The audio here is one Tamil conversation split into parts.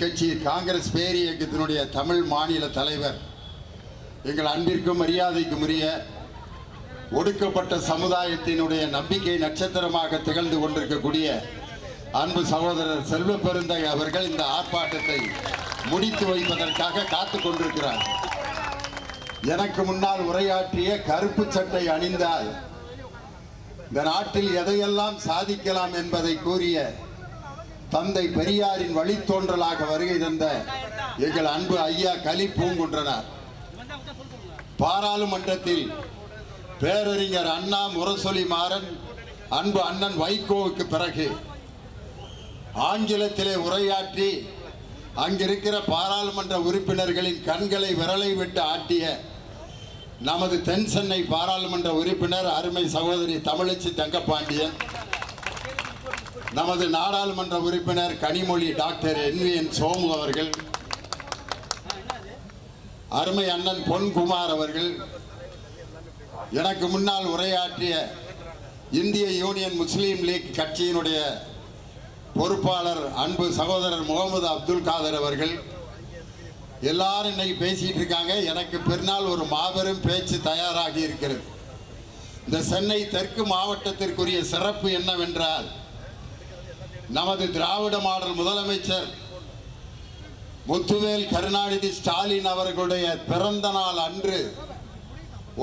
கட்சி காங்கிரஸ் பேரியக்கத்தினுடைய தமிழ் மாநில தலைவர் எங்கள் அன்பிற்கும் மரியாதைக்கும் உரிய ஒடுக்கப்பட்ட சமுதாயத்தினுடைய நம்பிக்கை நட்சத்திரமாக திகழ்ந்து கொண்டிருக்கக்கூடிய அன்பு சகோதரர் செல்வ பெருந்தகை அவர்கள் இந்த ஆர்ப்பாட்டத்தை முடித்து வைப்பதற்காக காத்து கொண்டிருக்கிறார். எனக்கு முன்னால் உரையாற்றிய கருப்பு சட்டை அணிந்தால் இந்த நாட்டில் எதையெல்லாம் சாதிக்கலாம் என்பதை கூறிய தந்தை பெரியாரின் வழித்தோன்றலாக வருகை தந்த எங்கள் அன்பு ஐயா கலி பூங்குன்றனார். பாராளுமன்றத்தில் பேரறிஞர் அண்ணா முரசொலி மாறன் அன்பு அண்ணன் வைகோவுக்கு பிறகு ஆங்கிலத்திலே உரையாற்றி அங்கிருக்கிற பாராளுமன்ற உறுப்பினர்களின் கண்களை விரலை விட்டு ஆட்டிய நமது தென் சென்னை பாராளுமன்ற உறுப்பினர் அருமை சகோதரி தமிழச்சி தங்கப்பாண்டியன் நமது நாடாளுமன்ற உறுப்பினர் Kanimozhi doctor N V N Somu அவர்கள் அருமை அண்ணன் பொன்குமார் அவர்கள் எனக்கு முன்னால் உரையாற்றிய இந்திய யூனியன் முஸ்லீம் லீக் கட்சியினுடைய பொறுப்பாளர் அன்பு சகோதரர் முகமது அப்துல் காதர் அவர்கள் எல்லாரும் இன்னைக்கு பேசிகிட்டு இருக்காங்க. எனக்கு பின்னால் ஒரு மாபெரும் பேச்சு தயாராகி இருக்கிறது. இந்த சென்னை தெற்கு மாவட்டத்திற்குரிய சிறப்பு என்னவென்றால் நமது திராவிட மாடல் முதலமைச்சர் முத்துவேல் கருணாநிதி ஸ்டாலின் அவர்களுடைய பிறந்த நாள் அன்று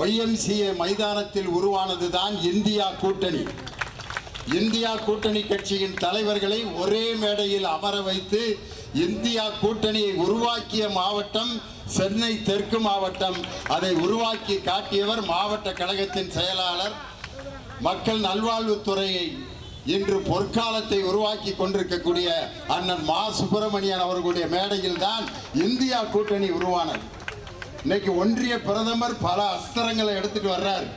ஒய்எம்சிஏ மைதானத்தில் உருவானதுதான் இந்தியா கூட்டணி. இந்தியா கூட்டணி கட்சியின் தலைவர்களை ஒரே மேடையில் அமர வைத்து இந்தியா கூட்டணியை உருவாக்கிய மாவட்டம் சென்னை தெற்கு மாவட்டம். அதை உருவாக்கி காட்டியவர் மாவட்ட கழகத்தின் செயலாளர். மக்கள் நல்வாழ்வுத்துறையை இன்று பொற்காலத்தை உருவாக்கி கொண்டிருக்கக்கூடிய அண்ணன் மா. சுப்பிரமணியன் அவர்களுடைய மேடையில் தான் இந்தியா கூட்டணி உருவானது. இன்னைக்கு ஒன்றிய பிரதமர் பல அஸ்திரங்களை எடுத்துட்டு வர்றார்.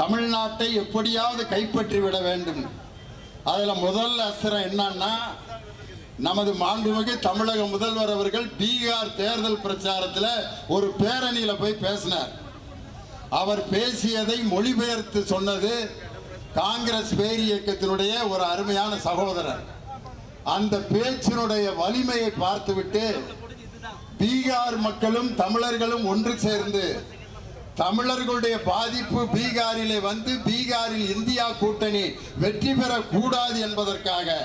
தமிழ்நாட்டை எப்படியாவது கைப்பற்றி விட வேண்டும். அதில் முதல் அஸ்திரம் என்னன்னா நமது மாண்புமிகு தமிழக முதல்வர் அவர்கள் பீகார் தேர்தல் பிரச்சாரத்தில் ஒரு பேரணியில் போய் பேசினார். அவர் பேசியதை மொழிபெயர்த்து சொன்னது காங்கிரஸ் பேர் இயக்கத்தினுடைய ஒரு அருமையான சகோதரர். அந்த பேச்சினுடைய வலிமையை பார்த்துவிட்டு பீகார் மக்களும் தமிழர்களும் ஒன்று சேர்ந்து தமிழர்களுடைய பாதிப்பு பீகாரிலே வந்து பீகாரில் இந்தியா கூட்டணி வெற்றி பெறக்கூடாது என்பதற்காக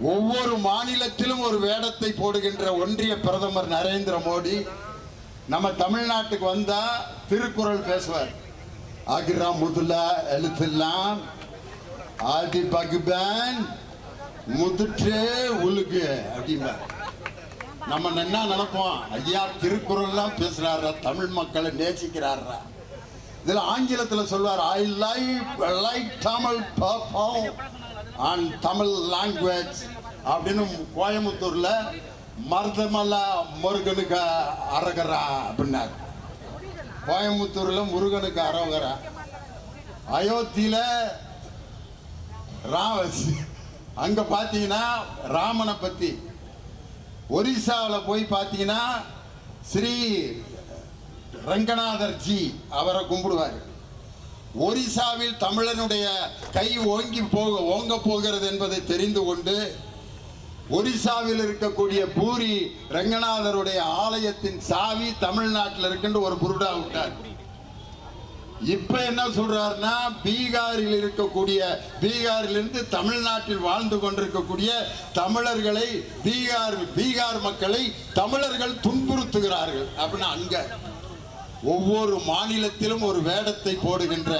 ஒவ்வொரு மாநிலத்திலும் ஒரு வேடத்தை போடுகின்ற ஒன்றிய பிரதமர் நரேந்திர மோடி நம்ம தமிழ்நாட்டுக்கு வந்தா திருக்குறள் பேசுவார். அகிரா முதலா எழுத்தெல்லாம் ஆதி பகுபன் முதுற்றே உழுகு அப்படிம்பார் நம்ம என்ன நினைப்போம் ஐயா திருக்குறள்லாம் பேசுகிறாரா தமிழ் மக்களை நேசிக்கிறாரா இதுல ஆங்கிலத்துல சொல்வார் I like like Tamil perform and Tamil language அப்படின்னு கோயம்புத்தூர்ல மருதமலா முருகனுக்கு அரகரா அப்படின்னார். கோயம்புத்தூர்ல முருகனுக்கு அரோகரா அயோத்தியில ராம அங்க பாத்தீங்கன்னா ராமனை பத்தி. ஒரிசாவில் போய் பார்த்தீங்கன்னா ஸ்ரீ ரங்கநாதர் ஜி அவரை கும்பிடுவார். ஒரிசாவில் தமிழனுடைய கை ஓங்கி போக ஓங்க போகிறது என்பதை தெரிந்து கொண்டு ஒடிசாவில் இருக்கக்கூடிய பூரி ரங்கநாதருடைய ஆலயத்தின் சாவி தமிழ்நாட்டில் இருக்குன்னு ஒரு புருடா விட்டார். இப்ப என்ன சொல்றாருன்னா பீகாரில் இருக்கக்கூடிய பீகாரிலிருந்து தமிழ்நாட்டில் வாழ்ந்து கொண்டிருக்கக்கூடிய தமிழர்களை பீகார் பீகார் மக்களை தமிழர்கள் துன்புறுத்துகிறார்கள். அப்படின்னு அங்க ஒவ்வொரு மாநிலத்திலும் ஒரு வேடத்தை போடுகின்ற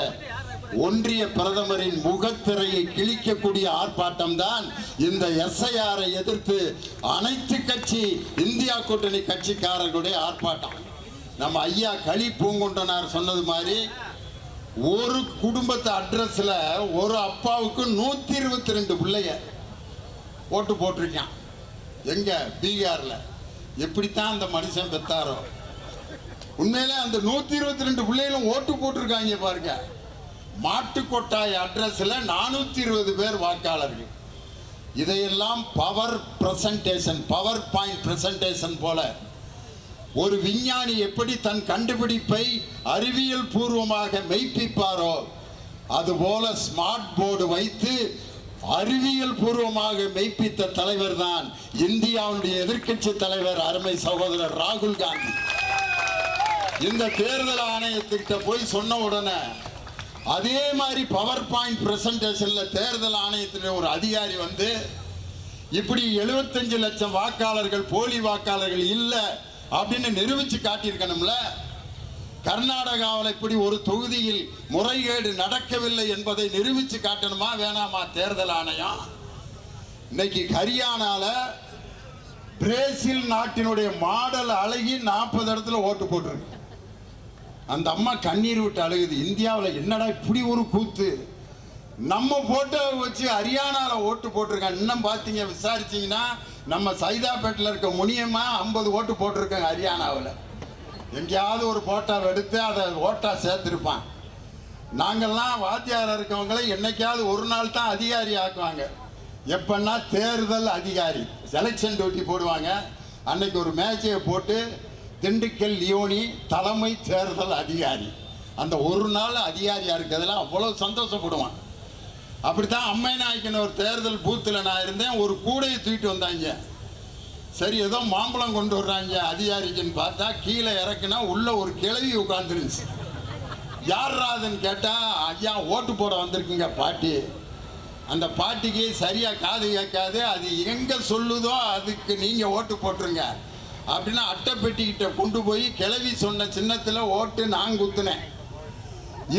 ஒன்றிய பிரதமரின் முகத்திரையை கிழிக்கக்கூடிய ஆர்ப்பாட்டம் தான் இந்த எஸ்ஐஆரை எதிர்த்து அனைத்து கட்சி இந்தியா கூட்டணி கட்சிக்காரர்களுடைய ஆர்ப்பாட்டம். நம்ம ஐயா களி பூங்குண்டனார் சொன்னது மாதிரி ஒரு குடும்பத்து அட்ரஸ்ல ஒரு அப்பாவுக்கு நூத்தி இருபத்தி ரெண்டு பிள்ளைங்க ஓட்டு போட்டிருக்கான். எங்க? பீகார்ல. எப்படித்தான் அந்த மனுஷன் பெத்தாரோ? உண்மையிலே அந்த நூத்தி இருபத்தி ரெண்டு பிள்ளைகளும் ஓட்டு போட்டிருக்காங்க பாருங்க. மாட்டுக்கொட்டாய் அட்ரஸில் நானூற்றி இருபது பேர் வாக்காளர்கள். இதையெல்லாம் power presentation power point presentation போல ஒரு விஞ்ஞானி எப்படி தன் கண்டுபிடிப்பை அறிவியல் பூர்வமாக மெய்ப்பிப்பாரோ அதுபோல ஸ்மார்ட் போர்டு வைத்து அறிவியல் பூர்வமாக மெய்ப்பித்த தலைவர் தான் இந்தியாவுடைய எதிர்க்கட்சி தலைவர் அருமை சகோதரர் ராகுல் காந்தி. இந்த தேர்தல் ஆணையத்திட்ட போய் சொன்ன உடனே அதே மாதிரி பவர் பாயிண்ட் பிரசன்டேஷன்ல தேர்தல் ஆணையத்தினுடைய ஒரு அதிகாரி வந்து இப்படி 75 லட்சம் வாக்காளர்கள் போலி வாக்காளர்கள் இல்லை அப்படின்னு நிரூபிச்சு காட்டியிருக்கணும்ல? கர்நாடகாவில் இப்படி ஒரு தொகுதியில் முறைகேடு நடக்கவில்லை என்பதை நிரூபிச்சு காட்டணுமா வேணாமா தேர்தல் ஆணையம்? இன்னைக்கு ஹரியானால பிரேசில் நாட்டினுடைய மாடல் அழகி நாற்பது இடத்துல ஓட்டு போட்டிருக்கு. அந்த அம்மா கண்ணீர் விட்டு அழுகுது. இந்தியாவில் என்னடா இப்படி ஒரு கூத்து? நம்ம போட்டோ வச்சு ஹரியானாவில் ஓட்டு போட்டிருக்காங்க. இன்னும் பார்த்தீங்க விசாரிச்சிங்கன்னா நம்ம சைதாப்பேட்டில் இருக்க முனியமா ஐம்பது ஓட்டு போட்டிருக்காங்க ஹரியானாவில். எங்கேயாவது ஒரு போட்டோவை எடுத்து அதை ஓட்டாக சேர்த்துருப்பான். நாங்கள்லாம் வாத்தியார் இருக்கவங்களை என்னைக்காவது ஒரு நாள் தான் அதிகாரி ஆக்குவாங்க. எப்பன்னா தேர்தல் அதிகாரி செலெக்ஷன் டியூட்டி போடுவாங்க. அன்னைக்கு ஒரு மேட்சையை போட்டு திண்டுக்கல் லியோனி தலைமை தேர்தல் அதிகாரி. அந்த ஒரு நாள் அதிகாரியாக இருக்கிறதுல அவ்வளோ சந்தோஷப்படுவான். அப்படித்தான் அம்மை நாய்க்கின் ஒரு தேர்தல் பூத்தில் நான் இருந்தேன். ஒரு கூடையை தூக்கிட்டு வந்தாங்க. சரி ஏதோ மாம்பழம் கொண்டு வர்றாங்க அதிகாரிக்குன்னு பார்த்தா கீழே இறக்குனா உள்ள ஒரு கிழவி உட்காந்துருந்துச்சு யார்ராதுன்னு கேட்டால் ஐயா ஓட்டு போட வந்திருக்குங்க பாட்டி. அந்த பாட்டிக்கு சரியாக காது கேட்காது. அது எங்கே சொல்லுதோ அதுக்கு நீங்கள் ஓட்டு போட்டுருங்க. அப்படின்னா அட்டைப்பெட்டிக்கிட்ட கொண்டு போய் கிளவி சொன்ன சின்னத்துல ஓட்டு நான் குத்துனேன்.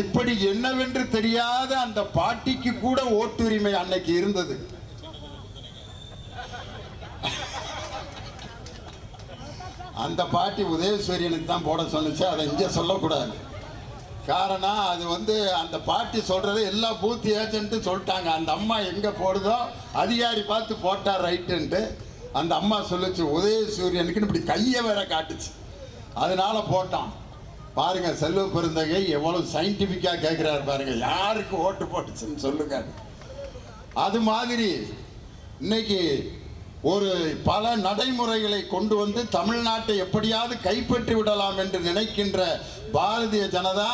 இப்படி என்னவென்று தெரியாத அந்த பாட்டிக்கு கூட ஓட்டுரிமை அன்னைக்கு இருந்தது. அந்த பாட்டி உதயசூரியனுக்கு தான் போட சொன்னிச்சு அதை இங்கே சொல்லக்கூடாது. காரணம் அது வந்து அந்த பாட்டி சொல்றது எல்லா பூத் ஏஜென்ட்டும் சொல்லிட்டாங்க. அந்த அம்மா எங்கே போடுதோ அதிகாரி பார்த்து போட்டா ரைட்டுன்ட்டு அந்த அம்மா சொல்லுச்சு உதயசூரியனுக்குன்னு இப்படி கையை வேற காட்டுச்சு. அதனால போட்டான். பாருங்க செல்வ பெருந்தகை எவ்வளவு சயின்டிஃபிக்காக கேட்குறாரு பாருங்க. யாருக்கு ஓட்டு போட்டுச்சுன்னு சொல்லுங்க. அது மாதிரி இன்னைக்கு ஒரு பல நடைமுறைகளை கொண்டு வந்து தமிழ்நாட்டை எப்படியாவது கைப்பற்றி விடலாம் என்று நினைக்கின்ற பாரதிய ஜனதா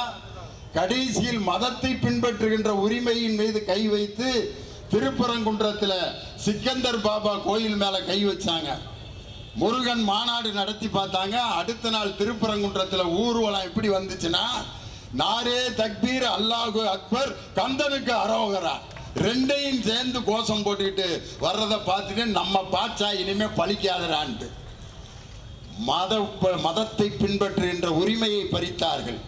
கடைசியில் மதத்தை பின்பற்றுகின்ற உரிமையின் மீது கை வைத்து திருப்பரங்குன்றத்தில் சிக்கந்தர் பாபா கோயில் மேல கை வச்சாங்க. முருகன் மாநாடு நடத்தி பார்த்தாங்க. அடுத்த நாள் திருப்பரங்குன்றத்தில் ஊர்வலம் எப்படி வந்துச்சுன்னா நாரே தக்பீர் அல்லாஹு அக்பர் கந்தனுக்கு அரோகரா. ரெண்டையும் சேர்ந்து கோஷம் போட்டுக்கிட்டு வர்றதை பார்த்துட்டு நம்ம பாச்சா இனிமே பழிக்காதரான்ட்டு. மத மதத்தை பின்பற்றுகின்ற உரிமையை பறித்தார்கள்.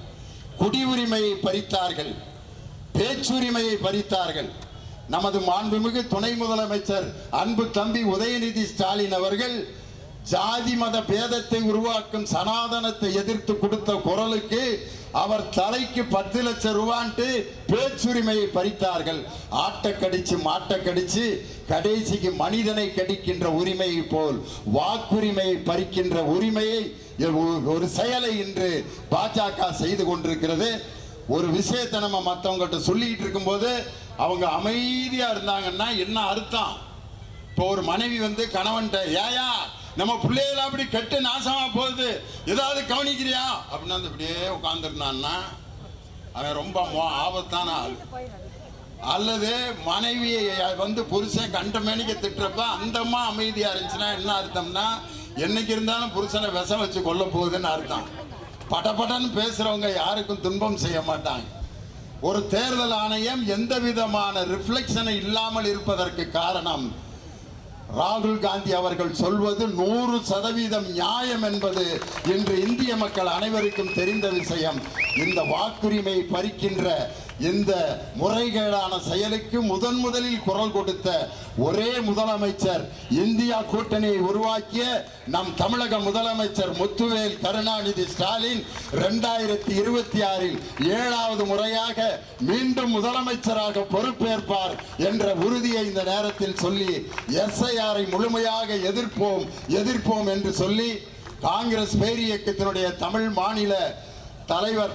குடி உரிமையை பறித்தார்கள். பேச்சுரிமையை பறித்தார்கள். நமது மாண்புமிகு துணை முதலமைச்சர் அன்பு தம்பி உதயநிதி ஸ்டாலின் அவர்கள் ஜாதி மத பேதத்தை உருவாக்கும் சனாதனத்தை எதிர்த்து கொடுத்த குரலுக்கு அவர் தலைக்கு பத்து லட்சம் ரூபான்ட்டு பேச்சுரிமையை பறித்தார்கள். ஆட்டை கடிச்சு மாட்டை கடிச்சு கடைசிக்கு மனிதனை கடிக்கின்ற உரிமையை போல் வாக்குரிமையை பறிக்கின்ற உரிமையை ஒரு- செயலை இன்று பாஜக செய்து கொண்டிருக்கிறது. ஒரு விஷயத்தை நம்ம மற்றவங்கள்ட்ட சொல்லிக்கிட்டு இருக்கும்போது அவங்க அமைதியா இருந்தாங்கன்னா என்ன அர்த்தம்? இப்போ ஒரு மனைவி வந்து கணவன்கிட்ட ஏயா நம்ம பிள்ளைகள அப்படி கெட்டு நாசமா போகுது. ஏதாவது கவனிக்கிறியா? அப்படின்னு வந்து இப்படியே உட்காந்துருந்தான்னா அவன் ரொம்ப ஆபத்தான ஆள். அல்லது மனைவியை வந்து புருஷன் கண்டமேனிக்க திட்டுறப்ப அந்தம்மா அமைதியாக அமைதியா இருந்துச்சுன்னா என்ன அர்த்தம்னா என்னைக்கு இருந்தாலும் புருஷனை விஷம் வச்சு கொல்ல போகுதுன்னு அர்த்தம். படபடன்னு பேசுறவங்க யாருக்கும் துன்பம் செய்ய மாட்டாங்க. ஒரு தேர்தல் ஆணையம் எந்த விதமான ரிஃப்ளெக்ஷனை இல்லாமல் இருப்பதற்கு காரணம் ராகுல் காந்தி அவர்கள் சொல்வது நூறு சதவீதம் நியாயம் என்பது இன்று இந்திய மக்கள் அனைவருக்கும் தெரிந்த விஷயம். இந்த வாக்குரிமை பறிக்கின்ற இந்த முறைகேடான செயலுக்கு முதன் முதலில் குரல் கொடுத்த ஒரே முதலமைச்சர் இந்தியா கூட்டணியை உருவாக்கிய நம் தமிழக முதலமைச்சர் முத்துவேல் கருணாநிதி ஸ்டாலின் இரண்டாயிரத்தி இருபத்தி ஆறில் ஏழாவது முறையாக மீண்டும் முதலமைச்சராக பொறுப்பேற்பார் என்ற உறுதியை இந்த நேரத்தில் சொல்லி எஸ்ஐஆரை முழுமையாக எதிர்ப்போம் எதிர்ப்போம் என்று சொல்லி காங்கிரஸ் பேரியக்கத்தினுடைய தமிழ் மாநில தலைவர்